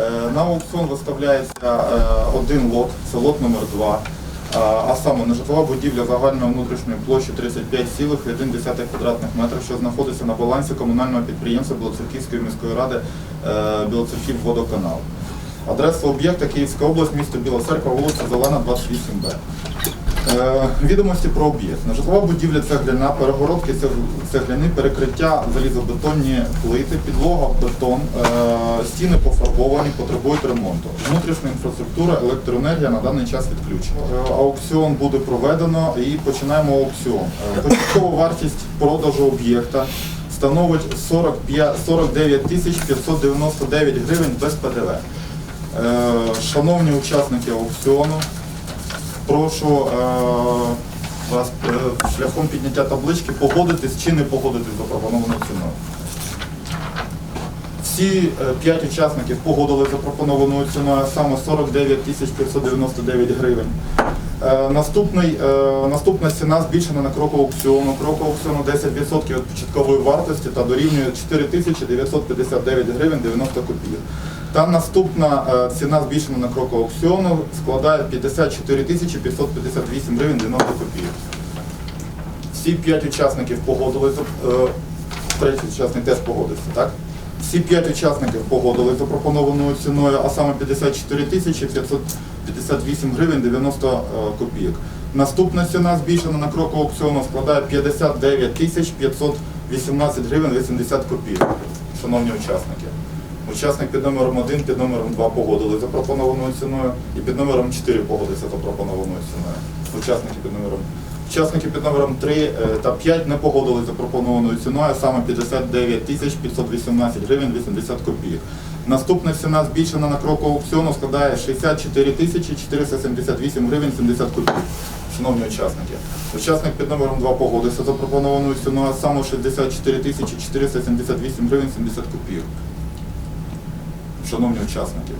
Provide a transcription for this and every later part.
Е, На аукціон виставляється е, один лот, це лот номер 2 а саме нежитлова будівля загальної внутрішньої площі 35,1 квадратних метрів, що знаходиться на балансі комунального підприємства Білоцерківської міської ради е, Білоцерків водоканал. Адреса об'єкта Київська область, місто Біла Церква, вулиця Зелена, 28Б. Е, Відомості про об'єкт. Нежитлова будівля цегляна, перегородки цег- цегляні, перекриття залізобетонні плити, підлога, бетон, е, стіни пофарбовані, потребують ремонту. Внутрішня інфраструктура, електроенергія на даний час відключена. Е, Аукціон буде проведено і починаємо аукціон. Початкова вартість продажу об'єкта становить 45, 49 тисяч 599 гривень без ПДВ. Шановні учасники аукціону, прошу е, вас е, шляхом підняття таблички погодитись чи не погодитись з запропонованою ціною. Всі е, п'ять учасників погодили запропонованою ціною саме 49 тисяч 599 гривень. Е, Наступний, е, наступна ціна збільшена на крок аукціону. Крок аукціону 10% від початкової вартості та дорівнює 4 959 гривень 90 копійок. Та наступна е, ціна збільшена на крок аукціону складає 54 558 гривень 90 копійок. Всі п'ять учасників погодилися, третій учасник теж погодився, так? Всі п'ять учасників погодилися з запропонованою ціною, а саме 54 тисячі 558 гривень 90 е, копійок. Наступна ціна збільшена на крок аукціону складає 59 тисяч 518 гривень 80 копійок. Шановні учасники. Учасник під номером 1, під номером 2 погодили з запропонованою ціною і під номером 4 погодився з запропонованою ціною. Учасники під номером Учасники під номером 3 е, та 5 не погодились з запропонованою ціною, а саме 59 тисяч 518 гривень 80 копійок. Наступна ціна збільшена на кроку аукціону складає 64 тисячі 478 гривень 70 копійок. Шановні учасники, учасник під номером 2 погодився запропонованою ціною, а саме 64 тисячі 478 гривень 70 копійок. Шановні учасники.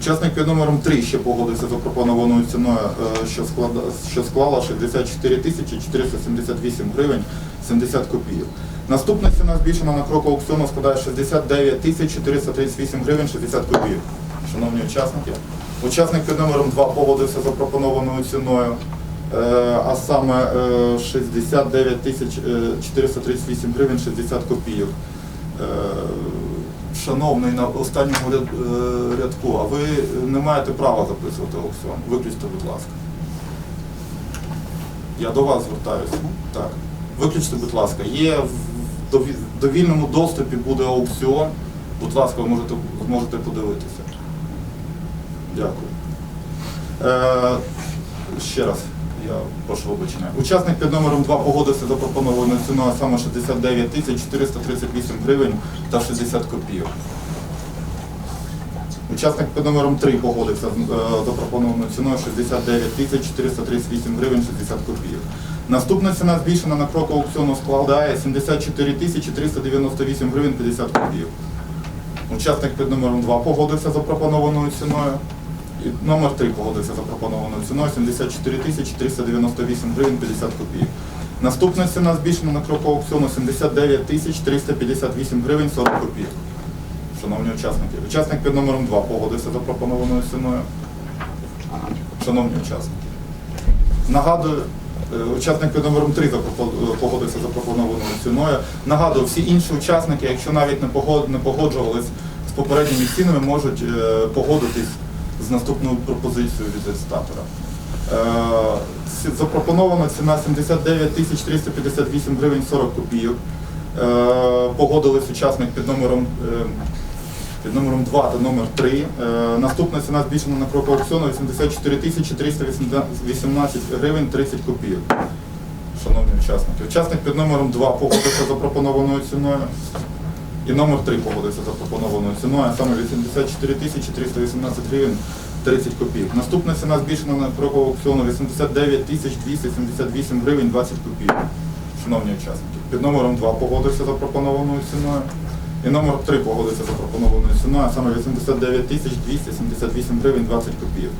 Учасник під номером 3 ще погодився з запропонованою ціною, е, що, склада, що склала 64 тисячі 478 гривень 70 копійок. Наступна ціна збільшена на крок аукціону складає 69 тисяч 438 гривень 60 копійок. Шановні учасники, учасник під номером 2 погодився з запропонованою ціною, е, а саме е, 69 тисяч е, 438 гривень 60 копійок. Шановний, на останньому е, рядку, а ви не маєте права записувати аукціон. Виключте, будь ласка. Я до вас звертаюся. Так. Виключте, будь ласка. Є в довільному доступі буде аукціон. Будь ласка, ви можете, зможете подивитися. Дякую. Е, ще раз. Я прошу вибачення. Учасник під номером 2 погодився за пропонованою ціною, а саме 69 тисяч 438 гривень та 60 копійок. Учасник під номером 3 погодився з е, запропонованою ціною 69 тисяч 438 гривень 60 копійок. Наступна ціна збільшена на крок аукціону складає 74 тисячі 398 гривень 50 копійок. Учасник під номером 2 погодився запропонованою ціною. Номер 3 погодився запропонованою ціною 74 тисячі 398 гривень 50 копійок. Наступна ціна збільшена на крок аукціону 79 тисяч 358 гривень 40 копійок. Шановні учасники, учасник під номером 2 погодився запропонованою ціною. Шановні учасники. Нагадую, е, учасник під номером 3 погодився з запропонованою ціною. Нагадую, всі інші учасники, якщо навіть не погод- погоджувались з попередніми цінами, можуть е, погодитись з наступною пропозицією від реєстратора. Е, Запропонована ціна 79 тисяч 358 гривень 40 копійок. Е, Погодились учасник під номером е, під номером 2 та номер 3. Е, Наступна ціна збільшена на крок аукціону 84 тисячі 318 гривень 30 копійок. Шановні учасники. Учасник під номером 2 погодився запропонованою ціною. І номер 3 погодився запропонованою ціною, а саме 84 тисячі 318 гривень 30 копійок. Наступна ціна збільшена на крок аукціону 89 тисяч 278 гривень 20 копійок. Шановні учасники. Під номером 2 погодився з запропонованою ціною. І номер 3 погодився запропонованою ціною, а саме 89 тисяч 278 гривень 20 копійок.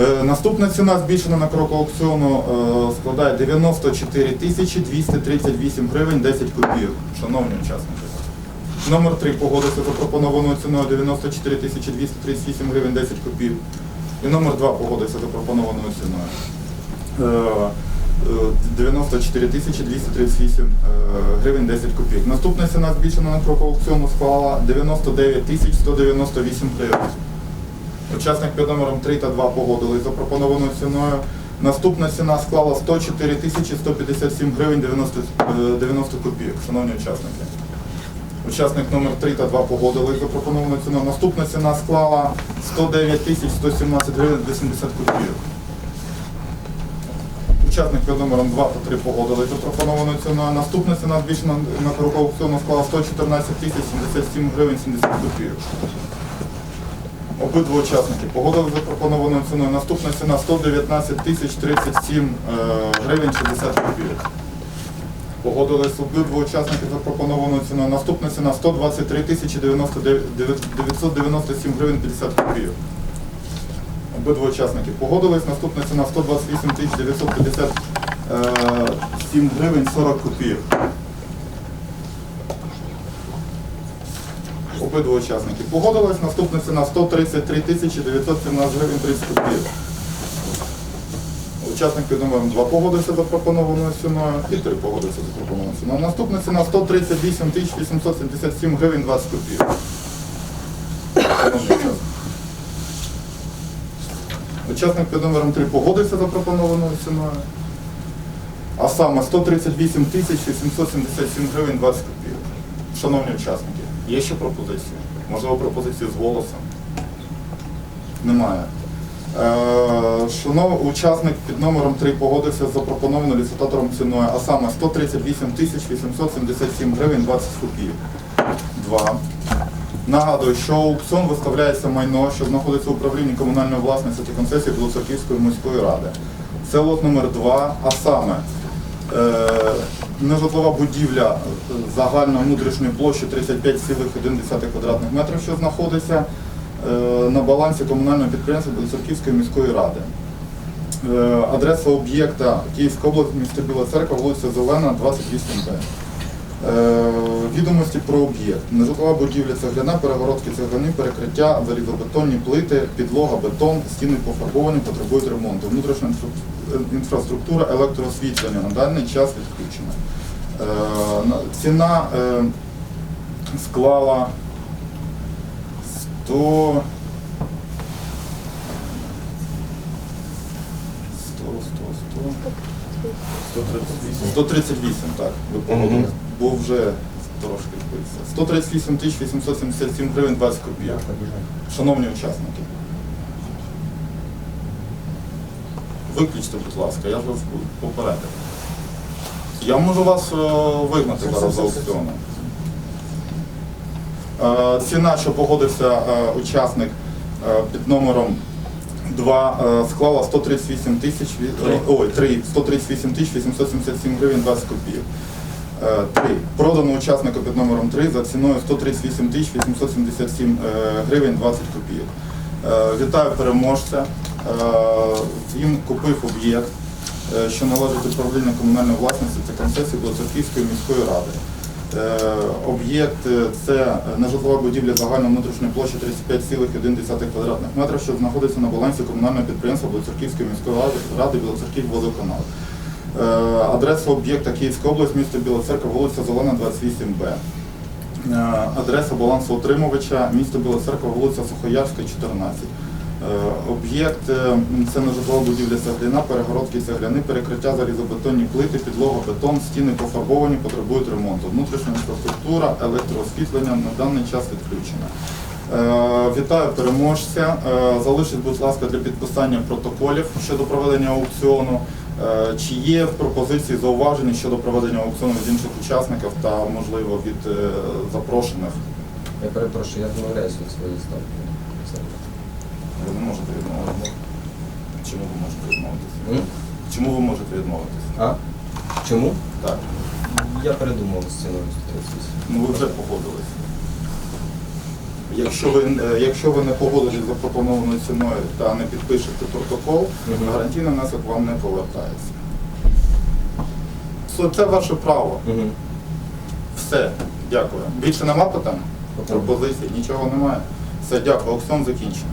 Е, Наступна ціна збільшена на крок аукціону е, складає 94 тисячі 238 гривень 10 копійок. Шановні учасники. Номер 3 погодився за пропонованою ціною 94 тисячі 238 гривень 10 копійок. І номер 2 погодився за пропонованою ціною. Е, е, 94 тисячі 238 е, гривень 10 копійок. Наступна ціна збільшена на крок аукціону склала 99 тисяч 198 гривень. Учасник під номером 3 та 2 погодились за пропонованою ціною. Наступна ціна склала 104 тисячі 157 гривень 90, е, 90 копійок. Шановні учасники. Учасник номер 3 та 2 погодились за пропонованою ціною. Наступна ціна склала 109 тисяч 117 гривень 80 копійок. Учасник під номером 2 та 3 погодились за пропонованою ціною. Наступна ціна збільшена на кругу аукціону склала 114 тисяч 77 гривень 70 копійок. Обидва учасники погодили запропонованою ціною. Наступна ціна 119 тисяч 37 е, гривень 60 копійок. Погодились обидва учасники запропонованою ціною. Наступна ціна 123 тисячі 997 гривень 50 копійок. Обидва учасники погодились. Наступна ціна 128 тисяч 957 гривень 40 копійок. Обидва учасники погодились. Наступна ціна 133 тисячі 917 гривень 30 копійок. Учасник під номером 2 погодився за пропонованою ціною і 3 погодився за пропонованою ціною. Наступна ціна 138 тисяч 877 гривень 20 копійок. Учасник під номером 3 погодився за пропонованою ціною. А саме 138 тисяч 877 гривень 20 копійок. Шановні учасники, є ще пропозиції? Можливо, пропозиції з голосом? Немає. Е, Шанов, учасник під номером 3 погодився з запропонованою ліцитатором ціною, а саме 138 тисяч 877 гривень 20 копійок. Два. Нагадую, що аукціон виставляється майно, що знаходиться в управлінні комунальної власності та концесії Білоцерківської міської ради. Це лот номер 2, а саме е, нежитлова будівля загальної внутрішньої площі 35,1 квадратних метрів, що знаходиться на балансі комунального підприємства Білоцерківської міської ради. Е, Адреса об'єкта Київська область, місто Біла Церква, вулиця Зелена, 28Б. Е, Відомості про об'єкт. Нежитлова будівля цегляна, перегородки цегляни, перекриття, залізобетонні плити, підлога, бетон, стіни пофарбовані, потребують ремонту. Внутрішня інфраструктура, електроосвітлення на даний час відключена. Е, Ціна е, склала 100... 100, 100, 100. 138, 138, так. Ви погодили. Бо вже трошки збився. 138 тисяч 877 гривень 20 копійок. Шановні учасники. Виключте, будь ласка, я ж вас попередив. Я можу вас е, вигнати зараз з аукціону. Е, Ціна, що погодився е, учасник е, під номером 2, склала 138 тисяч, е, ой, 3, 138 тисяч 877 гривень 20 копійок. Е, Три. Продано учаснику під номером 3 за ціною 138 тисяч 877 е, гривень 20 копійок. Вітаю переможця. Він купив об'єкт, що належить управлінню комунальної власності та концесії Білоцерківської міської ради. Е, Об'єкт е, це нежитлова будівля загальної внутрішньої площі 35,1 квадратних метрів, що знаходиться на балансі комунального підприємства Білоцерківської міської ради, Білоцерків водоканал. Е, Адреса об'єкта Київська область, місто Біла Церква, вулиця Зелена, 28Б. Е, Адреса балансоутримувача, місто Біла Церква, вулиця Сухоярська, 14. Е, Об'єкт е, це нежитлова будівля цегляна, перегородки цегляни, перекриття залізобетонні плити, підлога, бетон, стіни пофарбовані, потребують ремонту. Внутрішня інфраструктура, електроосвітлення на даний час відключена. Е, Вітаю переможця. Залишіть, будь ласка, для підписання протоколів щодо проведення аукціону. Чи є пропозиції зауваження щодо проведення аукціону від інших учасників та, можливо, від запрошених? Я перепрошую, я відмовляюсь від своєї ставки. Ви не можете відмовитися. Чому ви можете відмовитися? Чому ви можете відмовитися? А? Чому? Так. Я передумав з ціною 138. Ну ви вже погодились. Якщо ви, е, якщо ви не погодитесь з запропонованою ціною та не підпишете протокол, Мгм. гарантійний внесок вам не повертається. Це- Це ваше право. Угу. Все. Дякую. Більше нема питань? Питань. Пропозицій? Нічого немає. Все, дякую. Аукціон закінчено.